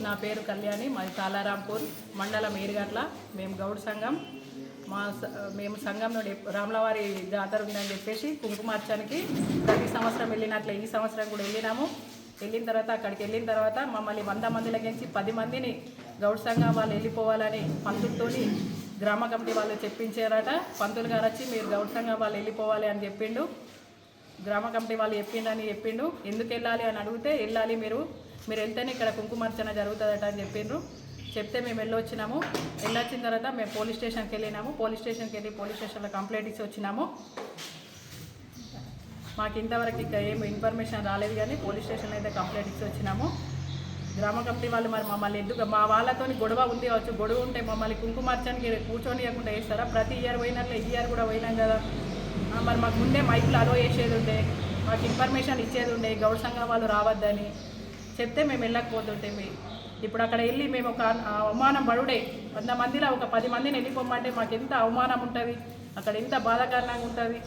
నా పేరు కళ్యాణి మాది తాలారాంపూర్ మండలం ఏరుగట్ల. మేము గౌడ్ సంఘం. మా స- మేము సంఘం నుండి రాములవారి జాతర ఉందని చెప్పేసి కుంకుమార్చనకి ప్రతి సంవత్సరం వెళ్ళినట్లే. ఈ సంవత్సరం కూడా వెళ్ళినాము. వెళ్ళిన తర్వాత అక్కడికి వెళ్ళిన తర్వాత మమ్మల్ని వంద మందిలకించి పది మందిని గౌడ్ సంఘం వాళ్ళు వెళ్ళిపోవాలని పంతులతోని గ్రామ కమిటీ వాళ్ళు చెప్పించారట. పంతులు గారు వచ్చి మీరు గౌడ్ సంఘం వాళ్ళు వెళ్ళిపోవాలి అని చెప్పిండు. గ్రామ కమిటీ వాళ్ళు చెప్పిండని చెప్పిండు. ఎందుకు వెళ్ళాలి అని అడిగితే వెళ్ళాలి మీరు. మీరు వెళ్తేనే ఇక్కడ కుంకుమార్చన జరుగుతుందట అని చెప్పిండ్రు చెప్తే మేము వెళ్ళొచ్చినాము వెళ్ళొచ్చిన తర్వాత మేము పోలీస్ స్టేషన్కి వెళ్ళినాము. పోలీస్ స్టేషన్కి వెళ్ళి పోలీస్ స్టేషన్లో కంప్లైంట్ ఇచ్చి వచ్చినాము. మాకు ఇంతవరకు ఇంకా ఏం ఇన్ఫర్మేషన్ రాలేదు కానీ పోలీస్ స్టేషన్లో అయితే కంప్లైంట్ ఇచ్చి వచ్చినాము. గ్రామ కమిటీ వాళ్ళు మరి మమ్మల్ని ఎందుకు మా వాళ్ళతోని గొడవ ఉంది కావచ్చు గొడవ ఉంటే మమ్మల్ని కుంకుమార్చనకి కూర్చొనియకుండా వేస్తారా ప్రతి ఇయర్ పోయినట్లే ఈ ఇయర్ కూడా పోయినాం కదా. మరి మాకు ముందే మైకులు అలో చేసేది ఉండే మాకు ఇన్ఫర్మేషన్ ఇచ్చేది ఉండే గౌడ్ సంఘం వాళ్ళు రావద్దని. చెప్తే మేము వెళ్ళకపోతుంటే ఇప్పుడు అక్కడ వెళ్ళి మేము ఒక అవమానం బడుడే వంద మందిలో ఒక పది మందిని వెళ్ళిపోమంటే మాకు ఎంత అవమానం ఉంటుంది? అక్కడ ఎంత బాధాకరంగా ఉంటుంది?